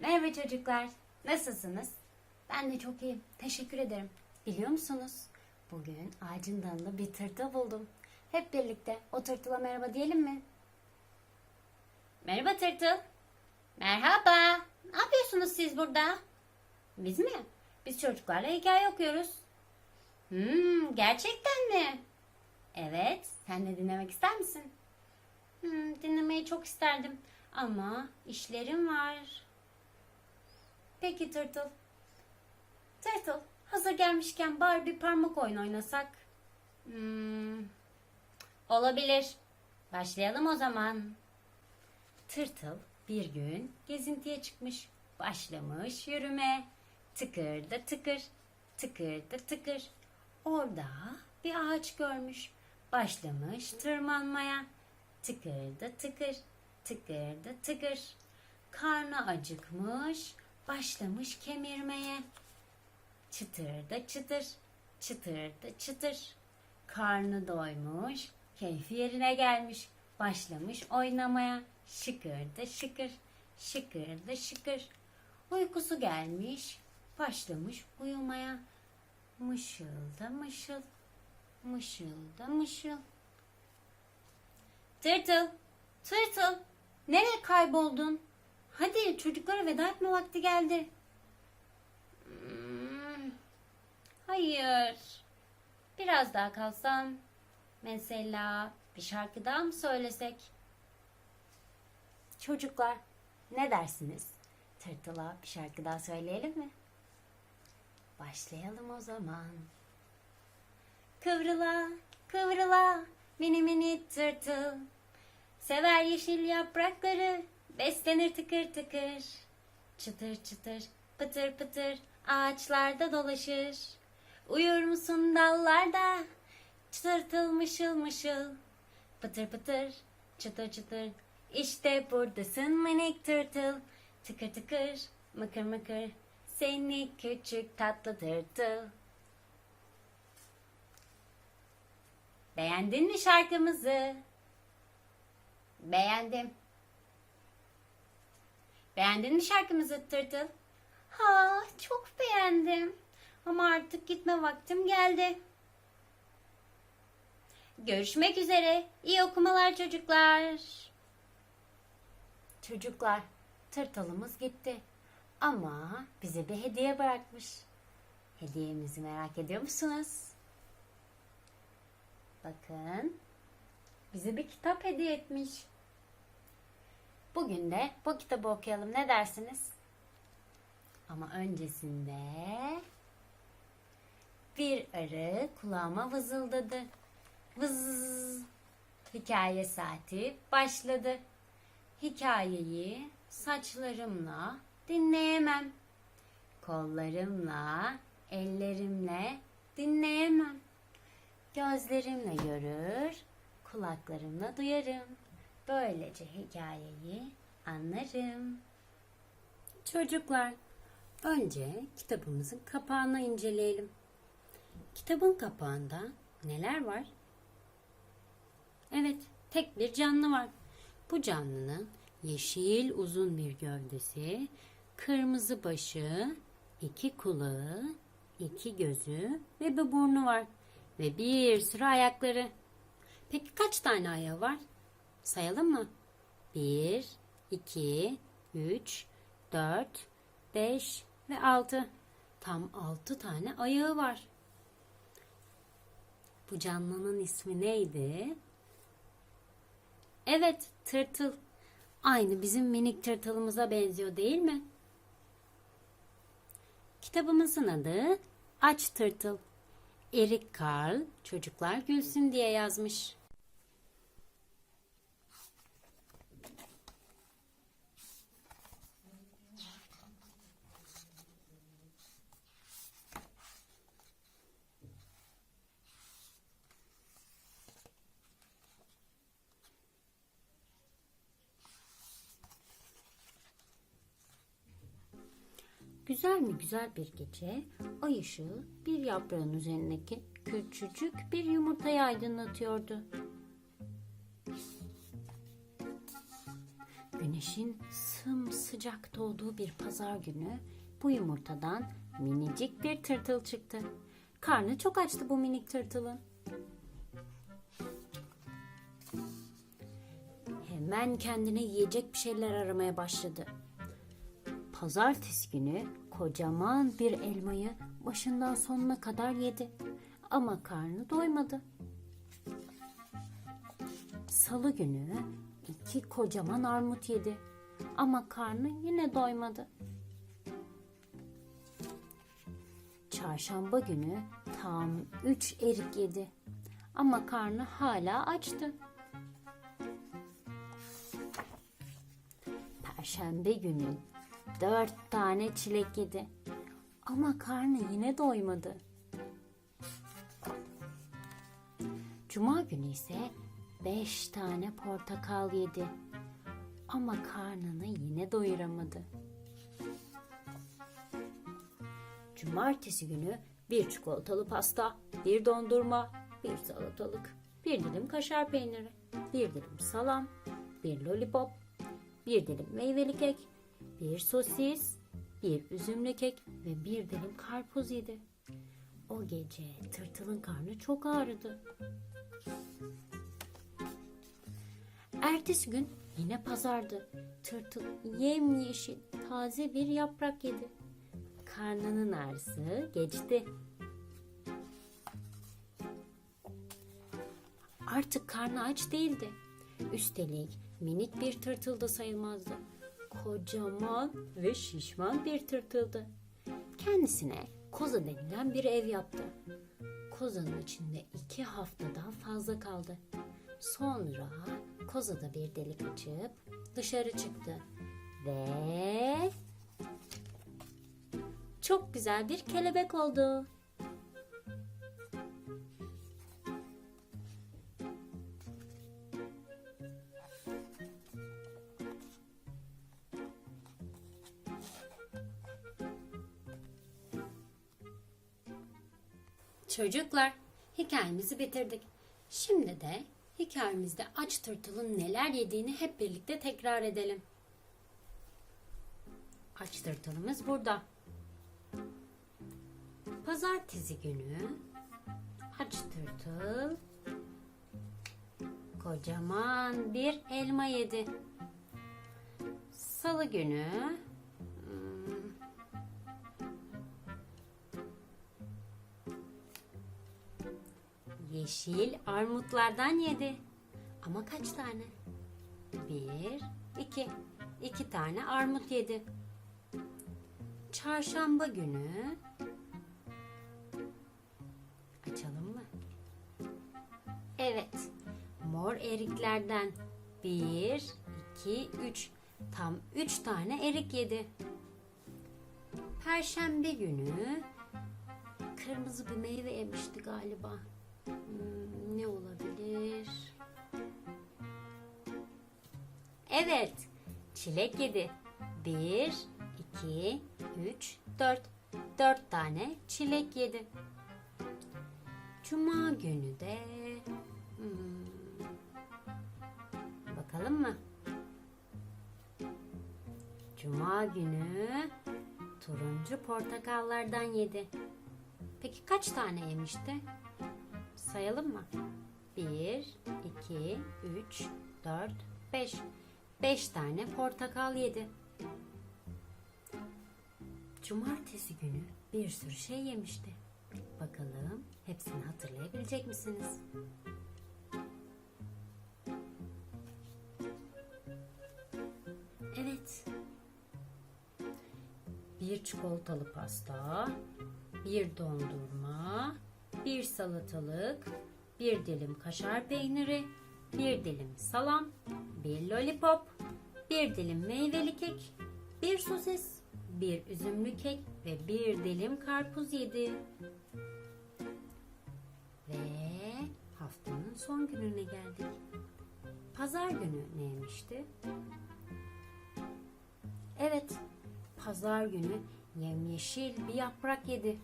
Merhaba çocuklar. Nasılsınız? Ben de çok iyiyim. Teşekkür ederim. Biliyor musunuz? Bugün ağacın dalında bir tırtıl buldum. Hep birlikte o tırtıla merhaba diyelim mi? Merhaba tırtıl. Merhaba. Ne yapıyorsunuz siz burada? Biz mi? Biz çocuklarla hikaye okuyoruz. Hmm, gerçekten mi? Evet. Sen de dinlemek ister misin? Hmm, dinlemeyi çok isterdim. Ama işlerim var. Peki Tırtıl. Tırtıl, hazır gelmişken bari bir parmak oyunu oynasak. Hmm, olabilir. Başlayalım o zaman. Tırtıl bir gün gezintiye çıkmış. Başlamış yürüme. Tıkır da tıkır, tıkır da tıkır. Orada bir ağaç görmüş. Başlamış tırmanmaya. Tıkır da tıkır, tıkır da tıkır. Karnı acıkmış, başlamış kemirmeye. Çıtır da çıtır, çıtır da çıtır. Karnı doymuş, keyfi yerine gelmiş. Başlamış oynamaya. Şıkır da şıkır, şıkır da şıkır. Uykusu gelmiş, başlamış uyumaya. Mışıl da mışıl, mışıl da mışıl. Tırtıl, tırtıl, nereye kayboldun? Hadi çocuklara veda etme vakti geldi. Hmm, hayır. Biraz daha kalsam. Mesela bir şarkı daha mı söylesek? Çocuklar, ne dersiniz? Tırtıla bir şarkı daha söyleyelim mi? Başlayalım o zaman. Kıvrıla, kıvrıla, mini mini tırtıl. Sever yeşil yaprakları, beslenir tıkır tıkır. Çıtır çıtır, pıtır pıtır, ağaçlarda dolaşır. Uyur musun dallarda, tırtıl mışıl mışıl. Pıtır pıtır, çıtır çıtır, işte buradasın minik tırtıl. Tıkır tıkır, mıkır mıkır, seni küçük tatlı tırtıl. Beğendin mi şarkımızı? Beğendim. Beğendin mi şarkımızı Tırtıl? Ha, çok beğendim. Ama artık gitme vaktim geldi. Görüşmek üzere. İyi okumalar çocuklar. Çocuklar, tırtılımız gitti. Ama bize bir hediye bırakmış. Hediyemizi merak ediyor musunuz? Bakın. Bize bir kitap hediye etmiş. Bugün de bu kitabı okuyalım. Ne dersiniz? Ama öncesinde bir arı kulağıma vızıldadı. Vız. Hikaye saati başladı. Hikayeyi saçlarımla dinleyemem. Kollarımla, ellerimle dinleyemem. Gözlerimle görür, kulaklarımla duyarım. Böylece hikayeyi anlarım. Çocuklar, önce kitabımızın kapağını inceleyelim. Kitabın kapağında neler var? Evet, tek bir canlı var. Bu canlının yeşil uzun bir gövdesi, kırmızı başı, iki kulağı, iki gözü ve bir burnu var. Ve bir sürü ayakları. Peki kaç tane ayağı var? Sayalım mı? 1, 2, 3, 4, 5 ve 6. Tam 6 tane ayağı var. Bu canlının ismi neydi? Evet, tırtıl. Aynı bizim minik tırtılımıza benziyor değil mi? Kitabımızın adı Aç Tırtıl. Erik Karl çocuklar gülsün diye yazmış. Güzel mi güzel bir gece ay ışığı bir yaprağın üzerindeki küçücük bir yumurtayı aydınlatıyordu. Güneşin sımsıcak doğduğu bir pazar günü bu yumurtadan minicik bir tırtıl çıktı. Karnı çok açtı bu minik tırtılın. Hemen kendine yiyecek bir şeyler aramaya başladı. Pazartesi günü kocaman bir elmayı başından sonuna kadar yedi. Ama karnı doymadı. Salı günü iki kocaman armut yedi. Ama karnı yine doymadı. Çarşamba günü tam üç erik yedi. Ama karnı hala açtı. Perşembe günü dört tane çilek yedi. Ama karnı yine doymadı. Cuma günü ise beş tane portakal yedi. Ama karnını yine doyuramadı. Cumartesi günü bir çikolatalı pasta, bir dondurma, bir salatalık, bir dilim kaşar peyniri, bir dilim salam, bir lollipop, bir dilim meyveli kek, bir sosis, bir üzümlü kek ve bir dilim karpuz yedi. O gece tırtılın karnı çok ağrıdı. Ertesi gün yine pazardı. Tırtıl yemyeşil taze bir yaprak yedi. Karnının ağrısı geçti. Artık karnı aç değildi. Üstelik minik bir tırtıl da sayılmazdı. Kocaman ve şişman bir tırtıldı. Kendisine koza denilen bir ev yaptı. Kozanın içinde iki haftadan fazla kaldı. Sonra kozada bir delik açıp dışarı çıktı. Ve çok güzel bir kelebek oldu. Çocuklar, hikayemizi bitirdik. Şimdi de hikayemizde aç tırtılın neler yediğini hep birlikte tekrar edelim. Aç tırtılımız burada. Pazartesi günü aç tırtıl kocaman bir elma yedi. Salı günü yeşil armutlardan yedi. Ama kaç tane? Bir, iki. iki tane armut yedi. Çarşamba günü açalım mı? Evet. Mor eriklerden bir, iki, üç. Tam üç tane erik yedi. Perşembe günü kırmızı bir meyve yemişti galiba. Hmm, ne olabilir? Evet, çilek yedi. Bir, iki, üç, dört. Dört tane çilek yedi. Cuma günü de hmm, bakalım mı? Cuma günü turuncu portakallardan yedi. Peki kaç tane yemişti? Sayalım mı? 1, 2, 3, 4, 5. 5 tane portakal yedi. Cumartesi günü bir sürü şey yemişti. Bakalım hepsini hatırlayabilecek misiniz? Evet. Bir çikolatalı pasta, bir dondurma, bir salatalık, bir dilim kaşar peyniri, bir dilim salam, bir lollipop, bir dilim meyveli kek, bir sosis, bir üzümlü kek ve bir dilim karpuz yedi. Ve haftanın son gününe geldik. Pazar günü neymişti? Evet, pazar günü yemyeşil bir yaprak yedi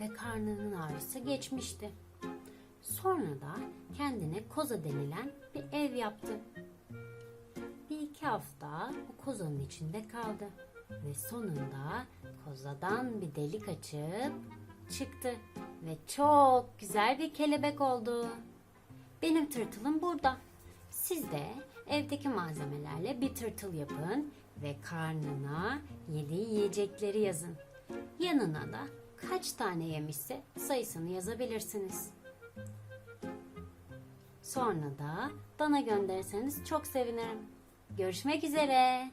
ve karnının ağrısı geçmişti. Sonra da kendine koza denilen bir ev yaptı. Bir iki hafta o kozanın içinde kaldı. Ve sonunda kozadan bir delik açıp çıktı. Ve çok güzel bir kelebek oldu. Benim tırtılım burada. Siz de evdeki malzemelerle bir tırtıl yapın ve karnına yediği yiyecekleri yazın. Yanına da kaç tane yemişse sayısını yazabilirsiniz. Sonra da bana gönderirseniz çok sevinirim. Görüşmek üzere.